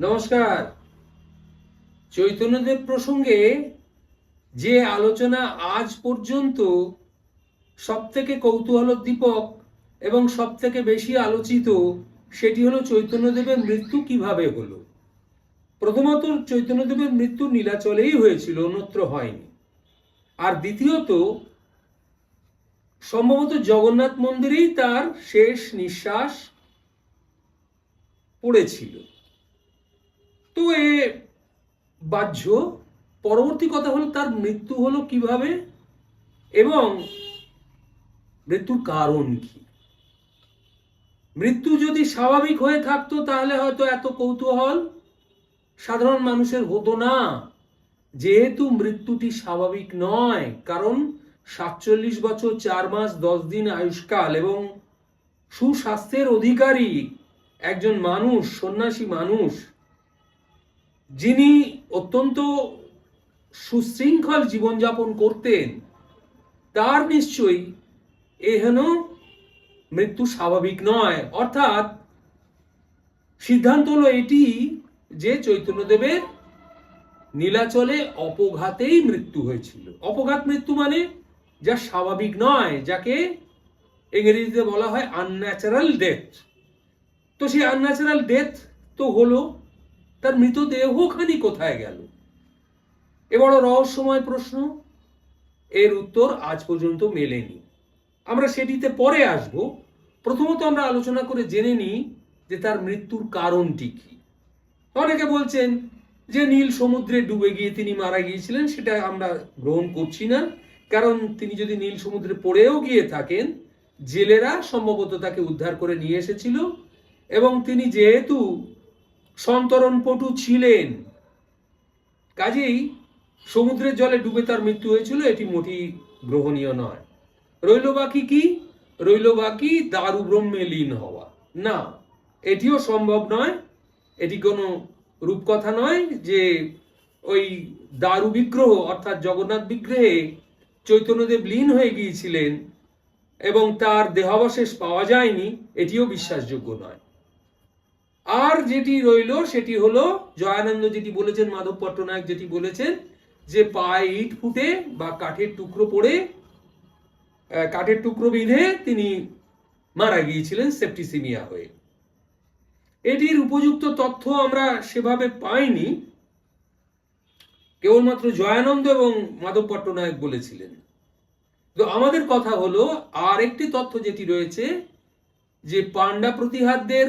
নমস্কার। চৈতন্যদেব প্রসঙ্গে যে আলোচনা আজ পর্যন্ত সব থেকে কৌতূহলোদ্দীপক এবং সব থেকে বেশি আলোচিত, সেটি হলো চৈতন্যদেবের মৃত্যু কীভাবে হলো? প্রথমত, চৈতন্যদেবের মৃত্যু নীলাচলেই হয়েছিল, অন্যত্র হয়নি। আর দ্বিতীয়ত, সম্ভবত জগন্নাথ মন্দিরেই তার শেষ নিঃশ্বাস পড়েছিল। তো এ বাহ্য, পরবর্তী কথা হলো তার মৃত্যু হলো কীভাবে? এবং মৃত্যুর কারণ কি? মৃত্যু যদি স্বাভাবিক হয়ে থাকতো তাহলে হয়তো এত কৌতূহল সাধারণ মানুষের হতো না। যেহেতু মৃত্যুটি স্বাভাবিক নয়, কারণ সাতচল্লিশ বছর, চার মাস, দশ দিন আয়ুষ্কাল এবং সুস্বাস্থ্যের অধিকারী একজন মানুষ, সন্ন্যাসী মানুষ যিনি অত্যন্ত সুশৃঙ্খল জীবনযাপন করতেন, তার নিশ্চয়ই এহেন মৃত্যু স্বাভাবিক নয়। অর্থাৎ সিদ্ধান্ত হলো এটি যে চৈতন্যদেবের নীলাচলে অপঘাতেই মৃত্যু হয়েছিল। অপঘাত মৃত্যু মানে যা স্বাভাবিক নয়, যাকে ইংরেজিতে বলা হয় আনন্যাচারাল ডেথ তো সেই আনন্যাচারাল ডেথ তো হলো তার মৃতদেহখানি কোথায় গেল? এ বড় রহস্যময় প্রশ্ন। এর উত্তর আজ পর্যন্ত মেলেনি। আমরা সেটিতে পরে আসব। প্রথমত আমরা আলোচনা করে জেনে নিই যে তার মৃত্যুর কারণটি কি। অনেকে বলছেন যে নীল সমুদ্রে ডুবে গিয়ে তিনি মারা গিয়েছিলেন, সেটা আমরা গ্রহণ করছি না। কারণ তিনি যদি নীল সমুদ্রে পড়েও গিয়ে থাকেন, জেলেরা সম্ভবত তাকে উদ্ধার করে নিয়ে এসেছিল। এবং তিনি যেহেতু সন্তরণপটু ছিলেন। কাজেই সমুদ্রের জলে ডুবে তার মৃত্যু হয়েছিল, এটি মোটেই গ্রহণীয় নয়। রইল বাকি কি? রইল বাকি দারু ব্রহ্মে লীন হওয়া। না, এটিও সম্ভব নয়। এটি কোনো রূপকথা নয় যে ওই দারু বিগ্রহ, অর্থাৎ জগন্নাথ বিগ্রহে চৈতন্যদেব লীন হয়ে গিয়েছিলেন এবং তার দেহাবশেষ পাওয়া যায়নি, এটিও বিশ্বাসযোগ্য নয়। আর যেটি রইল সেটি হলো জয়ানন্দ যেটি বলেছেন, মাধব পট্টনায়ক যেটি বলেছেন, যে পায়ে ইট ফুটে বা কাঠের টুকরো পড়ে কাঠের টুকরো বিঁধে তিনি মারা গিয়েছিলেন সেপ্টিসিমিয়া হয়ে। এটির উপযুক্ত তথ্য আমরা সেভাবে পাইনি। কেবলমাত্র জয়ানন্দ এবং মাধব পট্টনায়ক বলেছিলেন। তো আমাদের কথা হলো, আর একটি তথ্য যেটি রয়েছে, যে পান্ডা প্রতিহারদের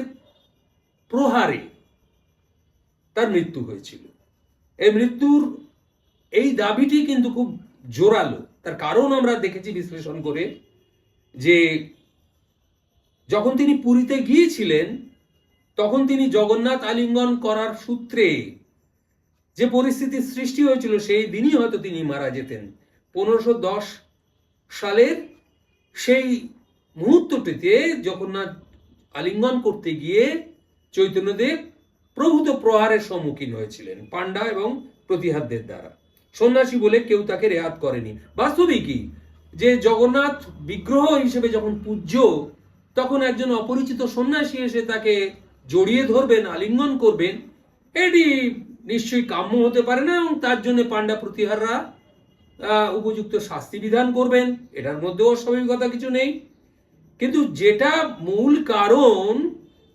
প্রহারে তার মৃত্যু হয়েছিল। এই মৃত্যুর এই দাবিটি কিন্তু খুব জোরালো। তার কারণ আমরা দেখেছি বিশ্লেষণ করে যে যখন তিনি পুরীতে গিয়েছিলেন, তখন তিনি জগন্নাথ আলিঙ্গন করার সূত্রে যে পরিস্থিতির সৃষ্টি হয়েছিল, সেই দিনই হয়তো তিনি মারা যেতেন। পনেরোশো দশ সালের সেই মুহূর্তটিতে জগন্নাথ আলিঙ্গন করতে গিয়ে চৈতন্যদেব প্রভূত প্রহারের সম্মুখীন হয়েছিলেন, পাণ্ডা এবং প্রতিহারদের দ্বারা। সন্ন্যাসী বলে কেউ তাকে রেয়াত করেনি। বাস্তবিকই যে জগন্নাথ বিগ্রহ হিসেবে যখন পূজ্য, তখন একজন অপরিচিত সন্ন্যাসী এসে তাকে জড়িয়ে ধরবেন, আলিঙ্গন করবেন, এটি নিশ্চয়ই কাম্য হতে পারে না এবং তার জন্য পাণ্ডা প্রতিহাররা উপযুক্ত শাস্তি বিধান করবেন। এটার মধ্যেও অস্বাভাবিকতা কিছু নেই। কিন্তু যেটা মূল কারণ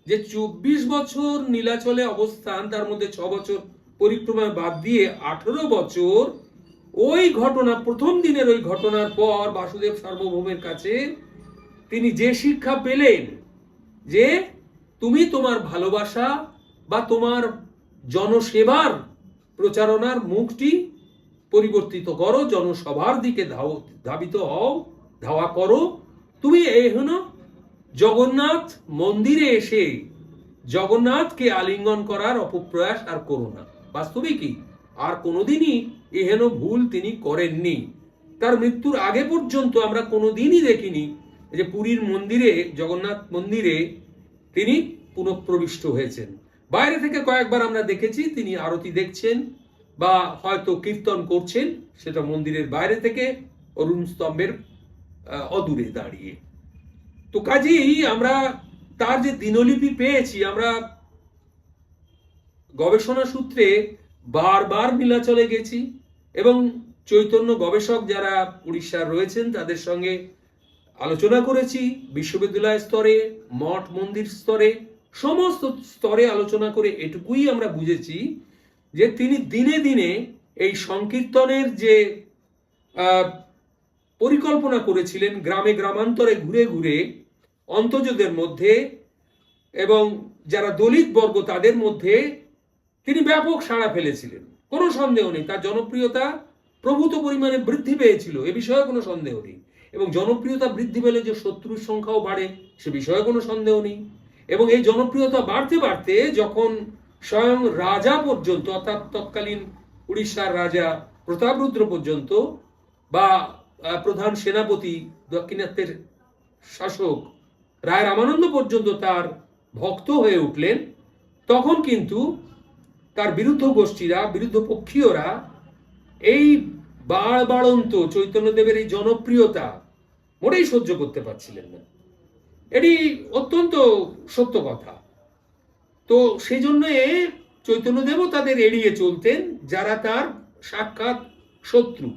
যে চব্বিশ বছর নীলাচলে অবস্থান, তার মধ্যে ছ বছর পরিক্রমা বাদ দিয়ে আঠেরো বছর ওই ঘটনা, প্রথম দিনের ওই ঘটনার পর বাসুদেব সার্বভৌমের কাছে তিনি যে শিক্ষা পেলেন যে তুমি তোমার ভালোবাসা বা তোমার জনসেবার প্রচারণার মুখটি পরিবর্তিত করো, জনসভার দিকে ধাবিত হও, ধাওয়া করো, তুমি এই এহন জগন্নাথ মন্দিরে এসে জগন্নাথকে আলিঙ্গন করার অপপ্রয়াস আর করো না। বাস্তবিকই আর কোনোদিনই এহেন ভুল তিনি করেননি। তার মৃত্যুর আগে পর্যন্ত আমরা কোনোদিনই দেখিনি যে পুরীর মন্দিরে, জগন্নাথ মন্দিরে তিনি পুনঃপ্রবিষ্ট হয়েছেন। বাইরে থেকে কয়েকবার আমরা দেখেছি তিনি আরতি দেখছেন বা হয়তো কীর্তন করছেন, সেটা মন্দিরের বাইরে থেকে অরুণ স্তম্ভের অদূরে দাঁড়িয়ে। তো কাজেই আমরা তার যে দিনলিপি পেয়েছি, আমরা গবেষণা সূত্রে বারবার নীলাচলে গেছি এবং চৈতন্য গবেষক যারা উড়িষ্যার রয়েছেন, তাদের সঙ্গে আলোচনা করেছি, বিশ্ববিদ্যালয় স্তরে, মঠ, মন্দির স্তরে, সমস্ত স্তরে আলোচনা করে এটুকুই আমরা বুঝেছি যে তিনি দিনে দিনে এই সংকীর্তনের যে পরিকল্পনা করেছিলেন, গ্রামে গ্রামান্তরে ঘুরে ঘুরে অন্তর্যদের মধ্যে এবং যারা দলিত বর্গ, তাদের মধ্যে তিনি ব্যাপক সাড়া ফেলেছিলেন। কোনো সন্দেহ নেই, তার জনপ্রিয়তা প্রভূত পরিমাণে বৃদ্ধি পেয়েছিল, এ বিষয়ে কোনো সন্দেহ নেই। এবং জনপ্রিয়তা বৃদ্ধি পেলে যে শত্রুর সংখ্যাও বাড়ে, সে বিষয়ে কোনো সন্দেহ নেই। এবং এই জনপ্রিয়তা বাড়তে বাড়তে যখন স্বয়ং রাজা পর্যন্ত, অর্থাৎ তৎকালীন উড়িষ্যার রাজা প্রতাপরুদ্র পর্যন্ত বা প্রধান সেনাপতি, দক্ষিণাত্যের শাসক রায় রামানন্দ পর্যন্ত তার ভক্ত হয়ে উঠলেন, তখন কিন্তু তার বিরুদ্ধ গোষ্ঠীরা, বিরুদ্ধ পক্ষীয়রা এই বাড় বাড়ন্ত চৈতন্যদেবের এই জনপ্রিয়তা মোটেই সহ্য করতে পারছিলেন না। এটি অত্যন্ত সত্য কথা। তো সেই জন্য চৈতন্যদেবও তাদের এড়িয়ে চলতেন, যারা তার সাক্ষাৎ শত্রু।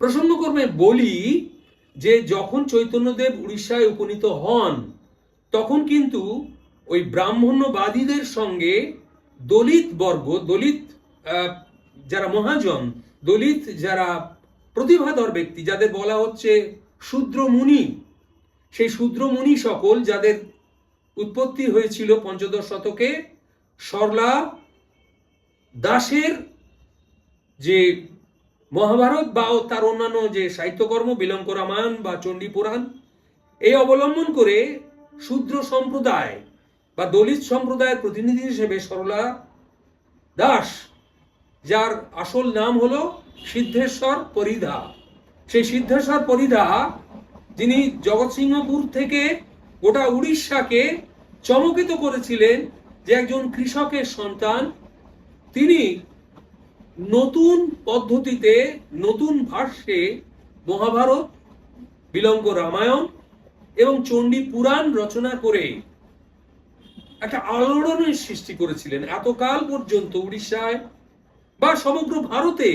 প্রসঙ্গক্রমে বলি যে যখন চৈতন্যদেব উড়িষ্যায় উপনীত হন, তখন কিন্তু ওই ব্রাহ্মণ্যবাদীদের সঙ্গে দলিত বর্গ, দলিত যারা মহাজন, দলিত যারা প্রতিভাধর ব্যক্তি, যাদের বলা হচ্ছে শূদ্র মুনি সেই শূদ্র মুনি সকল যাদের উৎপত্তি হয়েছিল পঞ্চদশ শতকে, সরলা দাসের যে মহাভারত বা তার অন্যান্য যে সাহিত্যকর্ম বিলঙ্ক রামায়ণ বা চণ্ডী পুরাণ, এই অবলম্বন করে শূদ্র সম্প্রদায় বা দলিত সম্প্রদায়ের প্রতিনিধি হিসেবে সরলা দাস, যার আসল নাম হলো সিদ্ধেশ্বর পরিধা। সেই সিদ্ধেশ্বর পরিধা যিনি জগৎসিংহপুর থেকে গোটা উড়িষ্যাকে চমকিত করেছিলেন যে একজন কৃষকের সন্তান, তিনি নতুন পদ্ধতিতে, নতুন ভাষ্যে মহাভারত বিলঙ্গ রামায়ণ এবং চণ্ডী পুরাণ রচনা করে একটা আলোড়নের সৃষ্টি করেছিলেন। এতকাল পর্যন্ত উড়িষ্যায় বা সমগ্র ভারতে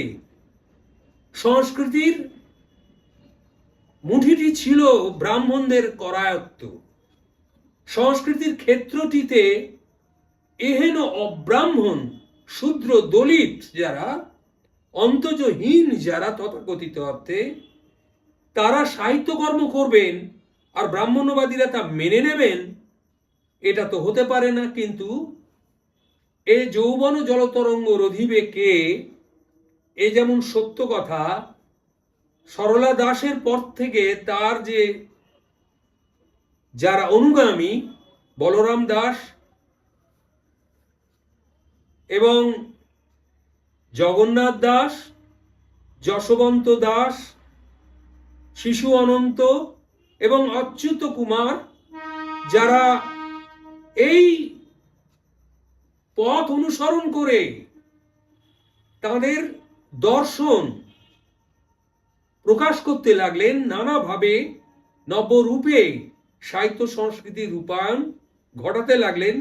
সংস্কৃতির মুঠিটি ছিল ব্রাহ্মণদের করায়ত্ত। সংস্কৃতির ক্ষেত্রটিতে এহেন অব্রাহ্মণ শূদ্র দলিত যারা অন্তজহীন যারা তথাকথিত অর্থে, তারা সাহিত্যকর্ম করবেন আর ব্রাহ্মণ্যবাদীরা তা মেনে নেবেন, এটা তো হতে পারে না, কিন্তু এ যৌবন জলতরঙ্গ রধিবে কে? এ যেমন সত্য কথা, সরলা দাসের পর থেকে তার যে, যারা অনুগামী, বলরাম দাস এবং জগন্নাথ দাস, যশবন্ত দাস, শিশু অনন্ত এবং অচ্যুত কুমার, যারা এই পথ অনুসরণ করে তাদের দর্শন প্রকাশ করতে লাগলেন নানাভাবে নবরূপে সাহিত্য সংস্কৃতি রূপায়ণ ঘটাতে লাগলেন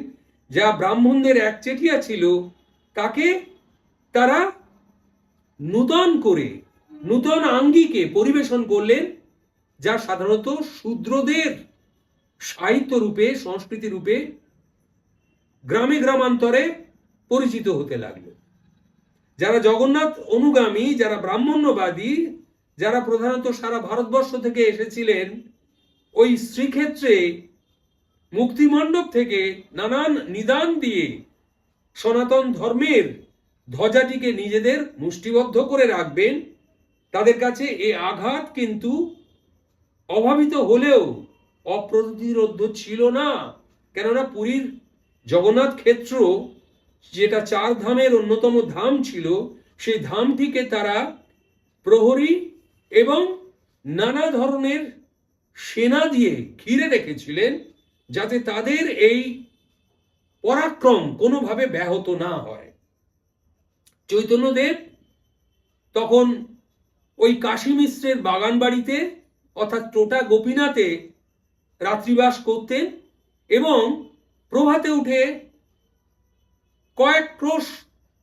যা ব্রাহ্মণদের একচেটিয়া ছিল, তাকে তারা নূতন করে, নূতন আঙ্গিকে পরিবেশন করলেন, যা সাধারণত শূদ্রদের সাহিত্য রূপে, সংস্কৃতি রূপে গ্রামে গ্রামান্তরে পরিচিত হতে লাগল। যারা জগন্নাথ অনুগামী, যারা ব্রাহ্মণ্যবাদী, যারা প্রধানত সারা ভারতবর্ষ থেকে এসেছিলেন, ওই শ্রীক্ষেত্রে মুক্তিমণ্ডপ থেকে নানান নিদান দিয়ে সনাতন ধর্মের ধ্বজাটিকে নিজেদের মুষ্টিবদ্ধ করে রাখবেন। তাদের কাছে এই আঘাত কিন্তু অভাবিত হলেও অপ্রতিরোধ্য ছিল না। কেননা পুরীর জগন্নাথ ক্ষেত্র যেটা চার ধামের অন্যতম ধাম ছিল, সেই ধামটিকে তারা প্রহরী এবং নানা ধরনের সেনা দিয়ে ঘিরে রেখেছিলেন। যাতে তাদের এই পরাক্রম কোনোভাবে ব্যাহত না হয়। চৈতন্যদেব তখন ওই কাশী মিশ্রের বাগান বাড়িতে অর্থাৎ টোটা গোপীনাথে রাত্রিবাস করতেন এবং প্রভাতে উঠে কয়েক ক্রোশ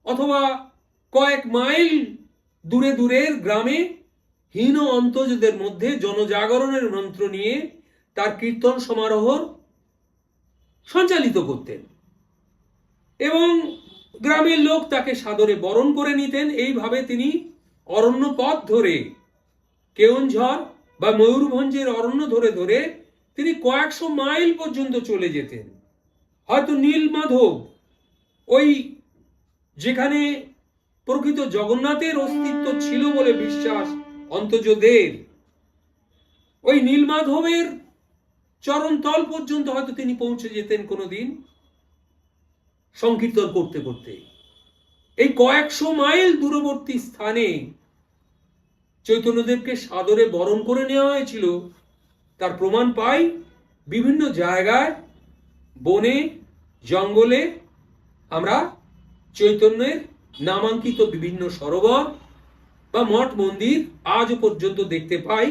অথবা কয়েক মাইল দূরে দূরের গ্রামে হীন অন্তজদের মধ্যে জনজাগরণের মন্ত্র নিয়ে তার কীর্তন সমারোহ সঞ্চালিত করতেন। এবং গ্রামের লোক তাকে সাদরে বরণ করে নিতেন। এইভাবে তিনি অরণ্য পথ ধরে কেওনঝড় বা ময়ূরভঞ্জের অরণ্য ধরে ধরে তিনি কয়েকশো মাইল পর্যন্ত চলে যেতেন। হয়তো নীলমাধব ওই যেখানে প্রকৃত জগন্নাথের অস্তিত্ব ছিল বলে বিশ্বাস অন্তর্যদের ওই নীলমাধবের চরণতল পর্যন্ত হয়তো তিনি পৌঁছে যেতেন কোনোদিন সংকীর্তন করতে করতে। এই কয়েকশো মাইল দূরবর্তী স্থানে চৈতন্যদেবকে সাদরে বরণ করে নেওয়া হয়েছিল। তার প্রমাণ পাই বিভিন্ন জায়গায়, বনে, জঙ্গলে আমরা চৈতন্যের নামাঙ্কিত বিভিন্ন সরোবর বা মঠ মন্দির আজও পর্যন্ত দেখতে পাই,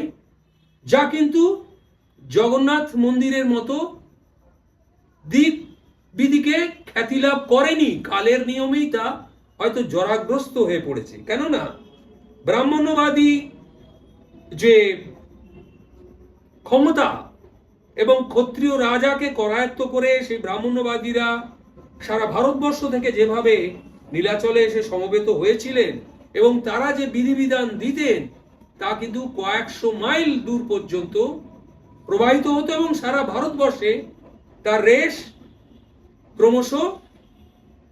যা কিন্তু জগন্নাথ মন্দিরের মতো দিক বিদিকে খ্যাতি লাভ করেনি। কালের নিয়মেই তা হয়তো জরাগ্রস্ত হয়ে পড়েছে। কেননা ব্রাহ্মণ্যবাদী যে ক্ষমতা এবং ক্ষত্রিয় রাজাকে করায়ত্ত করে সেই ব্রাহ্মণ্যবাদীরা সারা ভারতবর্ষ থেকে যেভাবে নীলাচলে এসে সমবেত হয়েছিলেন এবং তারা যে বিধিবিধান দিতেন তা কিন্তু কয়েকশো মাইল দূর পর্যন্ত প্রবাহিত হতো এবং সারা ভারতবর্ষে তার রেশ ক্রমশ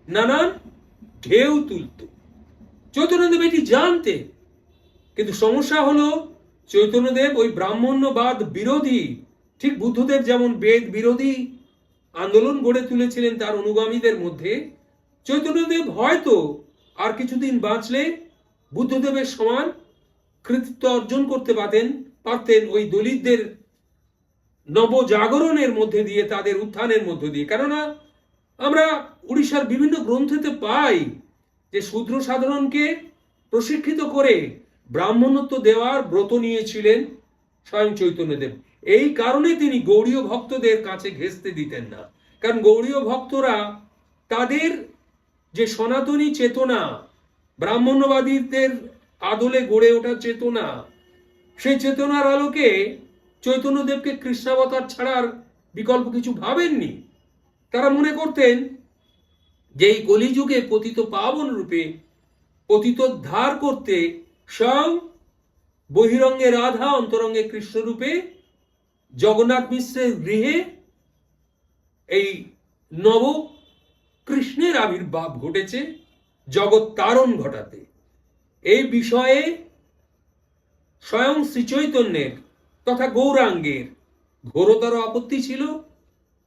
নানান ঢেউ তুলত। চৈতন্যদেব এটি জানতেন, কিন্তু সমস্যা হলো চৈতন্যদেব ওই ব্রাহ্মণ্যবাদ বিরোধী, ঠিক বুদ্ধদেব যেমন বেদ বিরোধী আন্দোলন গড়ে তুলেছিলেন তার অনুগামীদের মধ্যে, চৈতন্যদেব হয়তো আর কিছুদিন বাঁচলে বুদ্ধদেবের সমান কৃতিত্ব অর্জন করতে পারতেন পারতেন ওই দলিতদের নবজাগরণের মধ্যে দিয়ে, তাদের উত্থানের মধ্য দিয়ে। কেননা, আমরা উড়িষ্যার বিভিন্ন গ্রন্থেতে পাই যে শূদ্র সাধারণকে প্রশিক্ষিত করে ব্রাহ্মণত্ব দেওয়ার ব্রত নিয়েছিলেন স্বয়ং চৈতন্যদেব। এই কারণে তিনি গৌড়ীয় ভক্তদের কাছে ঘেঁচতে দিতেন না। কারণ গৌড়ীয় ভক্তরা তাদের যে সনাতনী চেতনা, ব্রাহ্মণ্যবাদীদের আদলে গড়ে ওঠা চেতনা, সেই চেতনার আলোকে চৈতন্যদেবকে কৃষ্ণাবতার ছাড়ার বিকল্প কিছু ভাবেননি। তারা মনে করতেন যে এই কলিযুগে পতিত পাবন রূপে পতিত ধার করতে স্বয়ং বহিরঙ্গে রাধা, অন্তরঙ্গে কৃষ্ণ রূপে জগন্নাথ মিশ্রের গৃহে এই নব কৃষ্ণের আবির্ভাব ঘটেছে, জগৎ তারণ ঘটাতে। এই বিষয়ে স্বয়ং শ্রীচৈতন্যের তথা গৌরাঙ্গের ঘোরতর আপত্তি ছিল।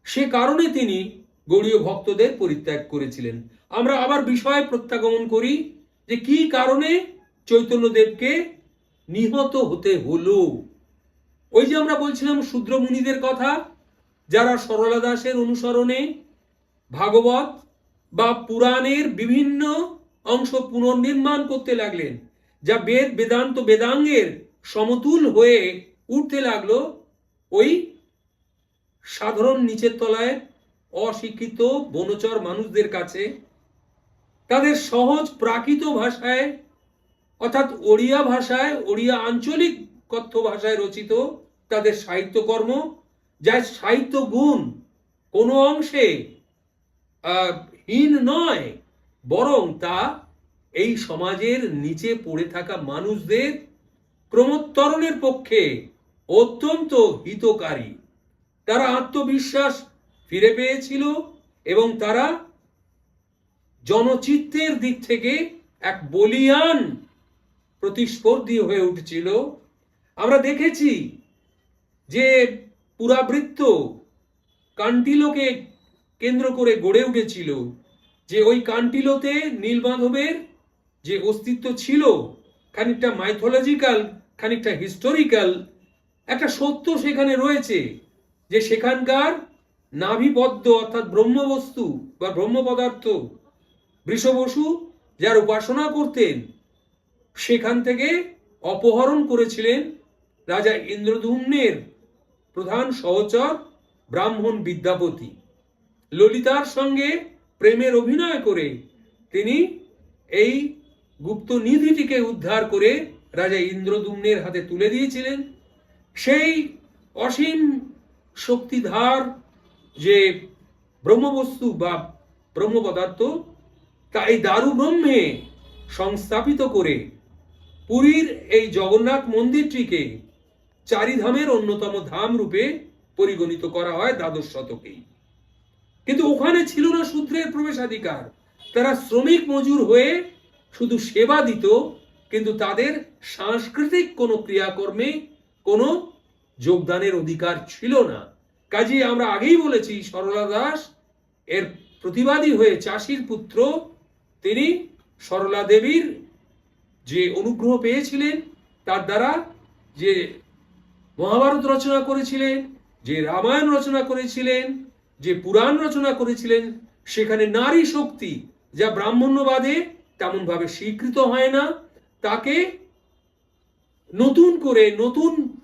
সে কারণে তিনি গৌড়ীয় ভক্তদের পরিত্যাগ করেছিলেন। আমরা আবার বিষয়ে প্রত্যাগমন করি যে কি কারণে চৈতন্যদেবকে নিহত হতে হলো। ওই যে আমরা বলছিলাম শূদ্র মুনিদের কথা, যারা সরলা দাসের অনুসরণে ভাগবত বা পুরাণের বিভিন্ন অংশ পুনর্নির্মাণ করতে লাগলেন, যা বেদ, বেদান্ত, বেদাঙ্গের সমতুল হয়ে উঠতে লাগল ওই সাধারণ নিচের তলায় অশিক্ষিত বনচর মানুষদের কাছে। তাদের সহজ প্রাকৃত ভাষায়, অর্থাৎ ওড়িয়া ভাষায়, ওড়িয়া আঞ্চলিক কথ্য ভাষায় রচিত তাদের সাহিত্যকর্ম, যার সাহিত্য গুণ কোনো অংশে হীন নয়, বরং তা এই সমাজের নিচে পড়ে থাকা মানুষদের ক্রমোত্তরণের পক্ষে অত্যন্ত হিতকারী। তারা আত্মবিশ্বাস ফিরে পেয়েছিল এবং তারা জনচিত্তের দিক থেকে এক বলিয়ান প্রতিস্পর্ধী হয়ে উঠছিল। আমরা দেখেছি যে পুরাবৃত্ত কান্টিলোকে কেন্দ্র করে গড়ে উঠেছিল যে ওই কান্টিলোতে নীলমাধবের যে অস্তিত্ব ছিল, খানিকটা মাইথোলজিক্যাল খানিকটা হিস্টোরিক্যাল একটা সত্য সেখানে রয়েছে যে সেখানকার নাভিপদ্ম, অর্থাৎ ব্রহ্মবস্তু বা ব্রহ্ম পদার্থ বৃষবসু যার উপাসনা করতেন, সেখান থেকে অপহরণ করেছিলেন রাজা ইন্দ্রধূম্নের প্রধান সহচর ব্রাহ্মণ বিদ্যাপতি। ললিতার সঙ্গে প্রেমের অভিনয় করে তিনি এই গুপ্ত নিধিটিকে উদ্ধার করে রাজা ইন্দ্রদুম্নের হাতে তুলে দিয়েছিলেন। সেই অসীম শক্তিধার যে ব্রহ্মবস্তু বা ব্রহ্ম পদার্থ তা এই দারু ব্রহ্মে সংস্থাপিত করে পুরীর এই জগন্নাথ মন্দিরটিকে চারিধামের অন্যতম ধাম রূপে পরিগণিত করা হয় দ্বাদশ শতকেই। কিন্তু ওখানে ছিল না শূদ্রের প্রবেশাধিকার। তারা শ্রমিক মজুর হয়ে শুধু সেবা দিত, কিন্তু তাদের সাংস্কৃতিক কোনো ক্রিয়াকর্মে কোনো যোগদানের অধিকার ছিল না। কাজে আমরা আগেই বলেছি, সরলা দাস এর প্রতিবাদী হয়ে চাষির পুত্র, তিনি সরলা দেবীর যে অনুগ্রহ পেয়েছিলেন, তার দ্বারা যে মহাভারত রচনা করেছিলেন, যে রামায়ণ রচনা করেছিলেন, যে পুরাণ রচনা করেছিলেন, সেখানে নারী শক্তি যা ব্রাহ্মণ্যবাদে তেমনভাবে স্বীকৃত হয় না, তাকে নতুন করে নতুন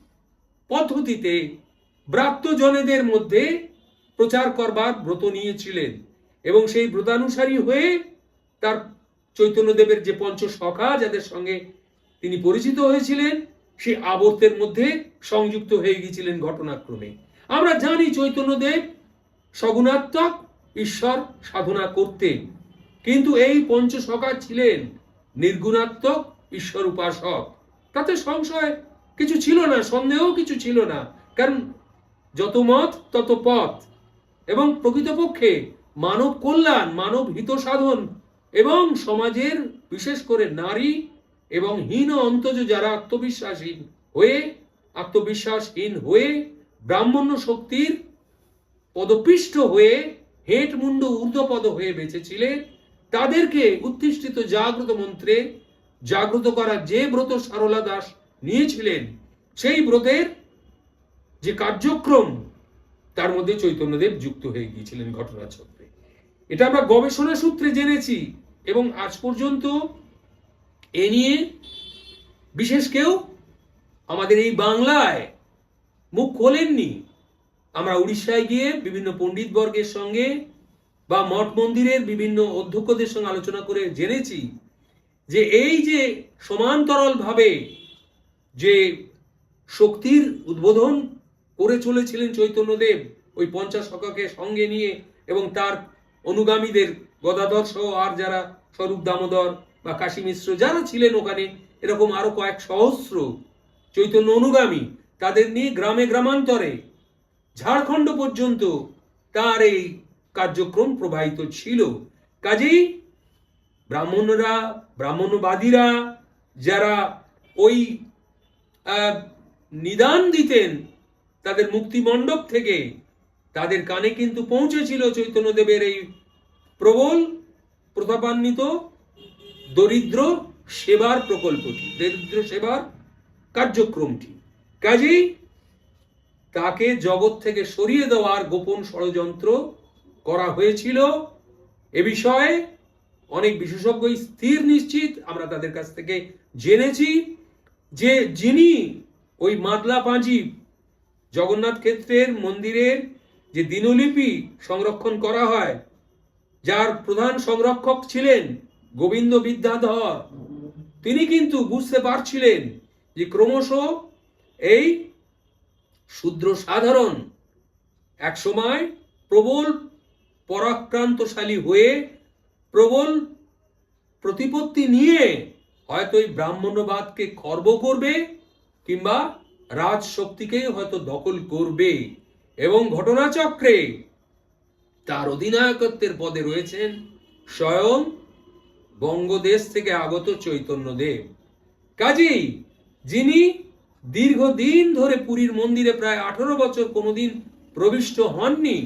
পদ্ধতিতে ব্রাত্যজনেদের মধ্যে প্রচার করবার ব্রত নিয়েছিলেন এবং সেই ব্রতানুসারী হয়ে তার চৈতন্যদেবের যে পঞ্চ সখা যাদের সঙ্গে তিনি পরিচিত হয়েছিলেন সেই আবর্তের মধ্যে সংযুক্ত হয়ে গিয়েছিলেন ঘটনাক্রমে। আমরা জানি চৈতন্যদেব সগুণাত্মক ঈশ্বর সাধনা করতেন, কিন্তু এই পঞ্চ সখা ছিলেন নির্গুণাত্মক ঈশ্বর উপাসক। তাতে সংশয় কিছু ছিল না সন্দেহ কিছু ছিল না। কারণ যত মত, তত পথ। এবং প্রকৃতপক্ষে মানব কল্যাণ, মানব হিত সাধন এবং সমাজের বিশেষ করে নারী এবং হীন অন্তজ যারা আত্মবিশ্বাসহীন হয়ে আত্মবিশ্বাসহীন হয়ে, ব্রাহ্মণ্য শক্তির পদপিষ্ট হয়ে হেট মুন্ড ঊর্ধ্বপদ হয়ে বেঁচেছিলেন তাদেরকে উত্তিষ্ঠিত জাগ্রত মন্ত্রে জাগ্রত করার যে ব্রত সারলা দাস নিয়েছিলেন, সেই ব্রতের যে কার্যক্রম, তার মধ্যে চৈতন্যদেব যুক্ত হয়ে গিয়েছিলেন ঘটনাচক্রে। এটা আমরা গবেষণা সূত্রে জেনেছি এবং আজ পর্যন্ত এ নিয়ে বিশেষ কেউ আমাদের এই বাংলায় মুখ খোলেননি। আমরা উড়িষ্যায় গিয়ে বিভিন্ন পণ্ডিত বর্গের সঙ্গে বা মঠ মন্দিরের বিভিন্ন অধ্যক্ষদের সঙ্গে আলোচনা করে জেনেছি। যে এই যে সমান্তরাল ভাবে যে শক্তির উদ্বোধন করে চলেছিলেন চৈতন্যদেব, ওই পঞ্চাশ শকাকে সঙ্গে নিয়ে এবং তার অনুগামীদের গদাধর সহ আর যারা স্বরূপ দামোদর বা কাশী মিশ্র যারা ছিলেন ওখানে, এরকম আরও কয়েক সহস্র চৈতন্য অনুগামী তাদের নিয়ে গ্রামে গ্রামান্তরে ঝাড়খণ্ড পর্যন্ত তার এই কার্যক্রম প্রবাহিত ছিল। কাজেই ব্রাহ্মণরা ব্রাহ্মণবাদীরা যারা ওই নিদান দিতেন তাদের মুক্তি মণ্ডপ থেকে, তাদের কানে কিন্তু পৌঁছেছিল চৈতন্যদেবের এই প্রবল প্রতাপান্বিত দরিদ্র সেবার প্রকল্পটি, দরিদ্র সেবার কার্যক্রমটি। কাজেই তাকে জগৎ থেকে সরিয়ে দেওয়ার গোপন ষড়যন্ত্র করা হয়েছিল। এ বিষয়ে অনেক বিশেষজ্ঞই স্থির নিশ্চিত, আমরা তাদের কাছ থেকে জেনেছি যে যিনি ওই মাতলা পাঁজি জগন্নাথ ক্ষেত্রের মন্দিরের যে দিনলিপি সংরক্ষণ করা হয়, যার প্রধান সংরক্ষক ছিলেন গোবিন্দ বিদ্যাধর, তিনি কিন্তু বুঝতে পারছিলেন যে ক্রমশ এই শূদ্র সাধারণ একসময় প্রবল পরাক্রান্তশালী হয়ে প্রবল প্রতিপত্তি নিয়ে হয়তো এই ব্রাহ্মণ্যবাদকে খর্ব করবে কিংবা রাজশক্তিকে হয়তো দখল করবে। এবং ঘটনাচক্রে তার অধিনায়কত্বের পদে রয়েছেন স্বয়ং বঙ্গদেশ থেকে আগত চৈতন্যদেব। কাজেই যিনি দীর্ঘদিন ধরে পুরীর মন্দিরে প্রায় আঠারো বছর কোনোদিন প্রবিষ্ট হননি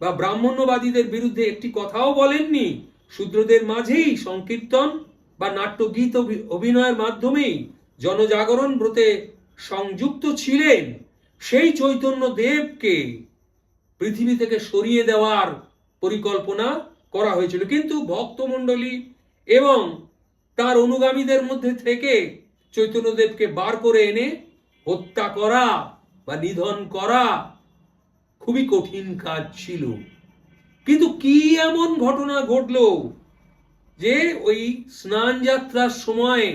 বা ব্রাহ্মণ্যবাদীদের বিরুদ্ধে একটি কথাও বলেননি শূদ্রদের মাঝেই সংকীর্তন বা নাট্যগীত অভি- অভিনয়ের মাধ্যমেই জনজাগরণ ব্রতে সংযুক্ত ছিলেন, সেই চৈতন্য দেবকে পৃথিবী থেকে সরিয়ে দেওয়ার পরিকল্পনা করা হয়েছিল। কিন্তু ভক্তমণ্ডলী এবং তার অনুগামীদের মধ্যে থেকে চৈতন্যদেবকে বার করে এনে হত্যা করা বা নিধন করা খুবই কঠিন কাজ ছিল। কিন্তু কি এমন ঘটনা ঘটলো যে ওই স্নান যাত্রার সময়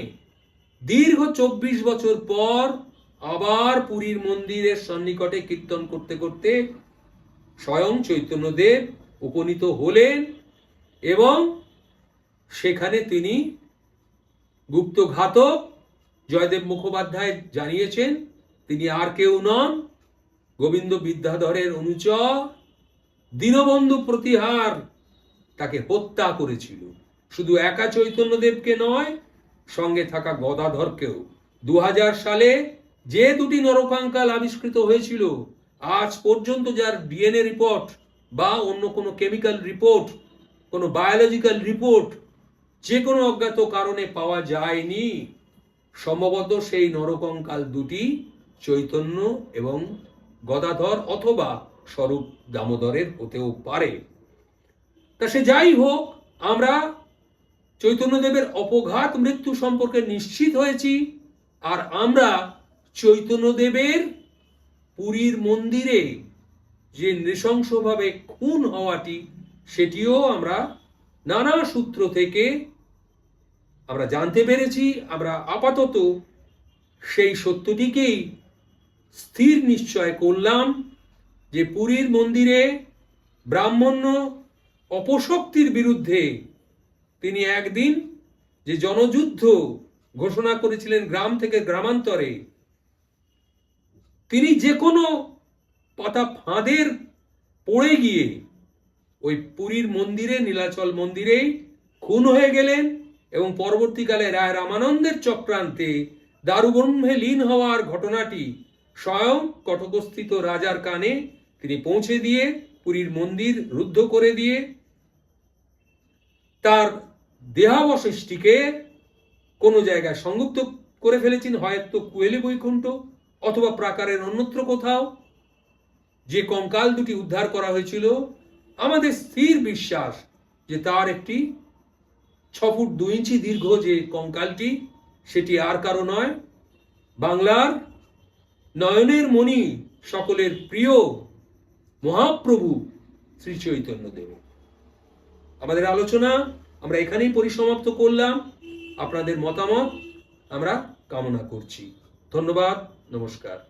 দীর্ঘ চব্বিশ বছর পর আবার পুরীর মন্দিরের সন্নিকটে কীর্তন করতে করতে স্বয়ং চৈতন্যদেব উপনীত হলেন এবং সেখানে তিনি গুপ্ত ঘাতক জয়দেব মুখোপাধ্যায় জানিয়েছেন, তিনি আর কেউ নন, গোবিন্দ বিদ্যাধরের অনুচর দীনবন্ধু প্রতিহার তাকে হত্যা করেছিল। শুধু একা চৈতন্যদেবকে নয়, সঙ্গে থাকা গদাধরকেও। দু হাজার সালে যে দুটি নরকাঙ্কাল আবিষ্কৃত হয়েছিল, আজ পর্যন্ত যার ডিএনএ রিপোর্ট বা অন্য কোনো কেমিক্যাল রিপোর্ট, কোনো বায়োলজিক্যাল রিপোর্ট যে কোনো অজ্ঞাত কারণে পাওয়া যায়নি। সম্ভবত সেই নরকঙ্কাল দুটি চৈতন্য এবং গদাধর অথবা স্বরূপ দামোদরের হতেও পারে। তা সে যাই হোক, আমরা চৈতন্যদেবের অপঘাত মৃত্যু সম্পর্কে নিশ্চিত হয়েছি, আর আমরা চৈতন্যদেবের পুরীর মন্দিরে যে নৃশংসভাবে খুন হওয়াটি, সেটিও আমরা নানা সূত্র থেকে আমরা জানতে পেরেছি। আমরা আপাতত সেই সত্যটিকেই স্থির নিশ্চয় করলাম। যে পুরীর মন্দিরে ব্রাহ্মণ্য অপশক্তির বিরুদ্ধে তিনি একদিন যে জনযুদ্ধ ঘোষণা করেছিলেন গ্রাম থেকে গ্রামান্তরে, তিনি যে কোনো পাতা ফাঁদের পড়ে গিয়ে ওই পুরীর মন্দিরে, নীলাচল মন্দিরে খুন হয়ে গেলেন এবং পরবর্তীকালে রায় রামানন্দের চক্রান্তে দারুব্রহ্মে লীন হওয়ার ঘটনাটি স্বয়ং কটকস্থিত রাজার কানে তিনি পৌঁছে দিয়ে পুরীর মন্দির রুদ্ধ করে দিয়ে তার দেহাবশেষটিকে কোনো জায়গায় সংযুক্ত করে ফেলেছেন, হয়তো কুয়েলি বৈকুণ্ঠ অথবা প্রাকারের অন্যত্র কোথাও। যে কঙ্কাল দুটি উদ্ধার করা হয়েছিল, আমাদের স্থির বিশ্বাস যে তার একটি ছ ফুট দু ইঞ্চি দীর্ঘ যে কঙ্কালটি, সেটি আর কারও নয়। বাংলার নয়নের মণি সকলের প্রিয় মহাপ্রভু শ্রী চৈতন্য দেব আমাদের আলোচনা আমরা এখানেই পরিসমাপ্ত করলাম। আপনাদের মতামত আমরা কামনা করছি। ধন্যবাদ, নমস্কার।